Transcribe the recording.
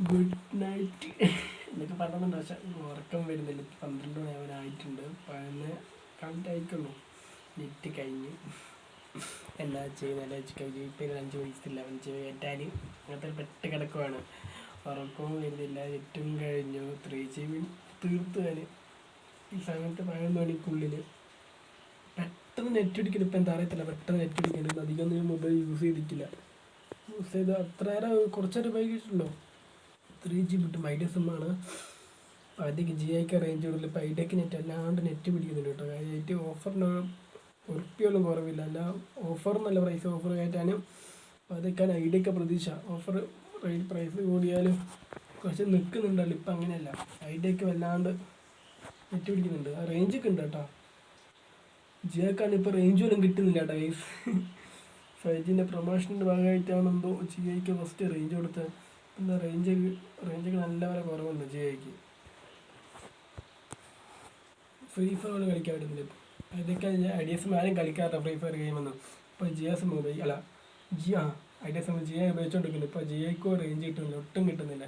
Good night എന്നൊക്കെ പറഞ്ഞിട്ടുണ്ട് പക്ഷെ ഉറക്കം വരുന്നില്ല. പന്ത്രണ്ട് മണി ആവാനായിട്ടുണ്ട് പതിനൊന്ന് കറക്റ്റ് ആയിക്കുള്ളൂ നെറ്റ് കഴിഞ്ഞ്. എന്താ ചെയ്യുന്നത് വെച്ച് കഴിഞ്ഞ്. ഇപ്പം അഞ്ച് വയസ്സില്ല അഞ്ച് കയറ്റാൻ അങ്ങനത്തെ പെട്ട് കിടക്കുവാണ്. ഉറക്കവും വരുന്നില്ല. നെറ്റും കഴിഞ്ഞു. ത്രീ ജി ബി തീർത്തു ഞാൻ. ഈ സമയത്ത് പതിനൊന്ന് മണിക്കുള്ളിൽ പെട്ടെന്ന് നെറ്റ് അടിക്കണം ഇപ്പം എന്താ അറിയത്തില്ല. പെട്ടെന്ന് നെറ്റ് അടിക്കണം അധികം ഒന്നും മൊബൈൽ യൂസ് ചെയ്തിട്ടില്ല. യൂസ് ചെയ്ത് അത്ര നേരം കുറച്ചേരം വൈകിട്ടുണ്ടോ ത്രീ ജി ബിട്ടും ഐഡിയ സിമ്മാണ് അതിലേക്ക് ജി ഐക്ക് റേഞ്ച് കൂടുതൽ ഇപ്പോൾ ഐഡിയക്ക് നെറ്റ് അല്ലാണ്ട് നെറ്റ് പിടിക്കുന്നുണ്ട് കേട്ടോ. ഏറ്റവും ഓഫറിന് ഉറപ്പിയൊന്നും കുറവില്ല. അല്ല ഓഫർ നല്ല പ്രൈസ് ഓഫർ കയറ്റാനും അതൊക്കെയാണ് ഐഡിയൊക്കെ പ്രതീക്ഷ. ഓഫർ പ്രൈസ് കൂടിയാലും കുറച്ച് നിൽക്കുന്നുണ്ടല്ലോ ഇപ്പം അങ്ങനെയല്ല. ഐഡിയക്ക് വല്ലാണ്ട് നെറ്റ് പിടിക്കുന്നുണ്ട്. ആ റേഞ്ചൊക്കെ ഉണ്ട് കേട്ടോ. ജിയോക്കാണ് ഇപ്പോൾ റേഞ്ച് പോലും കിട്ടുന്നില്ല കേട്ടോ ഗൈസ് ഫൈവ് ജിന്റെ പ്രൊമോഷന്റെ ഭാഗമായിട്ടാണെന്തോ ജിയോയ്ക്ക് ഫസ്റ്റ് റേഞ്ച് കൊടുത്തത്. എന്താ റേഞ്ച് റേഞ്ചൊക്കെ നല്ല പോലെ കുറവുണ്ട് ജിയോയ്ക്ക്. ഫ്രീ ഫയർ കളിക്കാൻ പറ്റുന്നില്ല ഇപ്പോൾ ഇതൊക്കെ ഐ ഡി എസ് ആരും കളിക്കാറില്ല ഫ്രീ ഫയർ ഗെയിമൊന്നും ഇപ്പോൾ ജി എസ് മൊബൈൽ അല്ല ജി ആ ഐ ഡി എസ് ജിയോ ഉപയോഗിച്ചുകൊണ്ടിരിക്കുന്നു ഇപ്പോൾ ജിയോയ്ക്കോ റേഞ്ച് കിട്ടുന്നില്ല ഒട്ടും കിട്ടുന്നില്ല.